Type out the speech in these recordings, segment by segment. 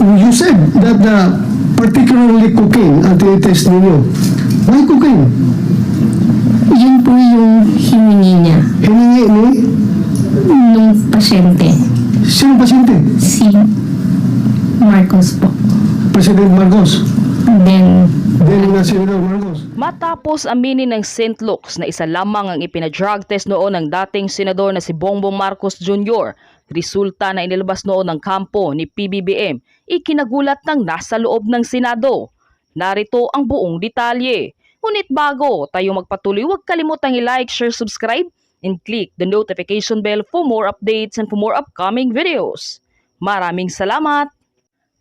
you said that the particularly cocaine ang tinitest ninyo. Why cocaine? Yun po yung hiningi niya Hiningi ni nung pasyente. sino pasyente? Si Marcos po. President Marcos. Then, Then na Senator Marcos. Matapos aminin ng St. Luke's na isa lamang ang ipinadrug test noon ng dating senador na si Bongbong Marcos Jr., resulta na inilabas noon ng kampo ni PBBM, ikinagulat ng nasa loob ng Senado. Narito ang buong detalye. Ngunit bago tayo magpatuloy, huwag kalimutang i-like, share, subscribe, and click the notification bell for more updates and for more upcoming videos. Maraming salamat!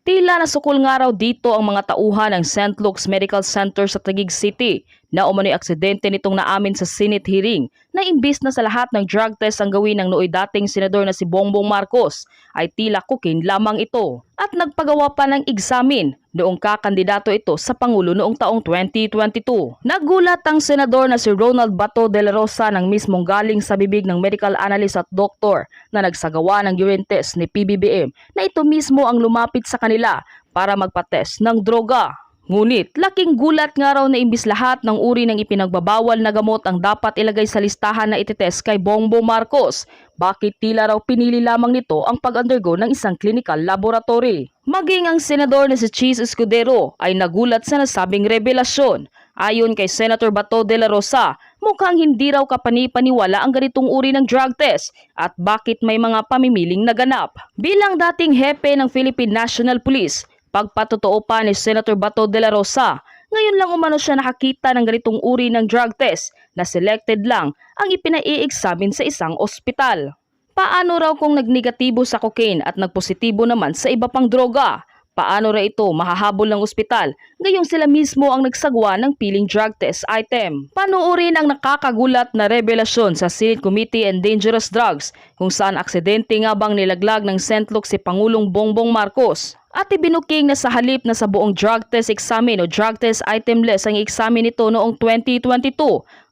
Tila nasukol nga raw dito ang mga tauhan ng St. Luke's Medical Center sa Taguig City na umano'y aksidente nitong naamin sa Senate hearing na imbis na sa lahat ng drug test ang gawin ng nooy dating senador na si Bongbong Marcos ay tila cocaine lamang ito at nagpagawa pa ng examin noong kakandidato ito sa Pangulo noong taong 2022. Nagulat ang senador na si Ronald Bato de la Rosa ng mismong galing sa bibig ng medical analyst at doktor na nagsagawa ng urine test ni PBBM na ito mismo ang lumapit sa kanila para magpatest ng droga. Ngunit, laking gulat nga raw na imbis lahat ng uri ng ipinagbabawal na gamot ang dapat ilagay sa listahan na ititest kay Bongbong Marcos. Bakit tila raw pinili lamang nito ang pag-undergo ng isang clinical laboratory? Maging ang senador na si Cheese Escudero ay nagulat sa nasabing revelasyon. Ayon kay Senator Bato de la Rosa, mukhang hindi raw kapanipaniwala ang ganitong uri ng drug test at bakit may mga pamimiling naganap. Bilang dating hepe ng Philippine National Police, Pagpatotoo pa ni Senator Bato de la Rosa, ngayon lang umano siya nakakita ng ganitong uri ng drug test na selected lang ang ipinai-examine sa isang ospital. Paano raw kung nagnegatibo sa cocaine at nagpositibo naman sa iba pang droga? Paano ra ito mahahabol ng ospital ngayong sila mismo ang nagsagwa ng piling drug test item? Panuorin ang nakakagulat na revelasyon sa Senate Committee on Dangerous Drugs kung saan aksidente nga bang nilaglag ng St. Luke si Pangulong Bongbong Marcos at ibinuking na sa halip na sa buong drug test examine o drug test item list ang examine nito noong 2022.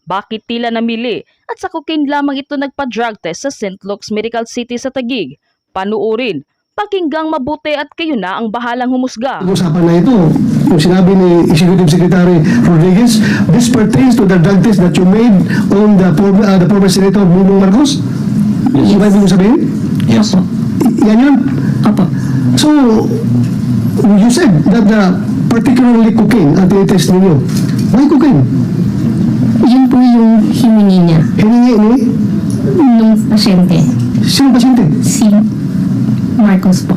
Bakit tila namili at sa cocaine lamang ito nagpa-drug test sa St. Luke's Medical City sa Taguig? Panuorin, pakinggang mabuti at kayo na ang bahalang humusga. Usapan na ito, yung sinabi ni Executive Secretary Rodriguez, this pertains to the drug test that you made on the former, uh, the former Senator Bongbong Marcos? Yes. Yung ibig mo sabihin? Yes. Yan yun? Opo. So, you said that the particularly cocaine ang tinitest ninyo. Why cocaine? Yun po yung hiningi niya Hiningi ni nung pasyente. sino pasyente? Si Marcos po.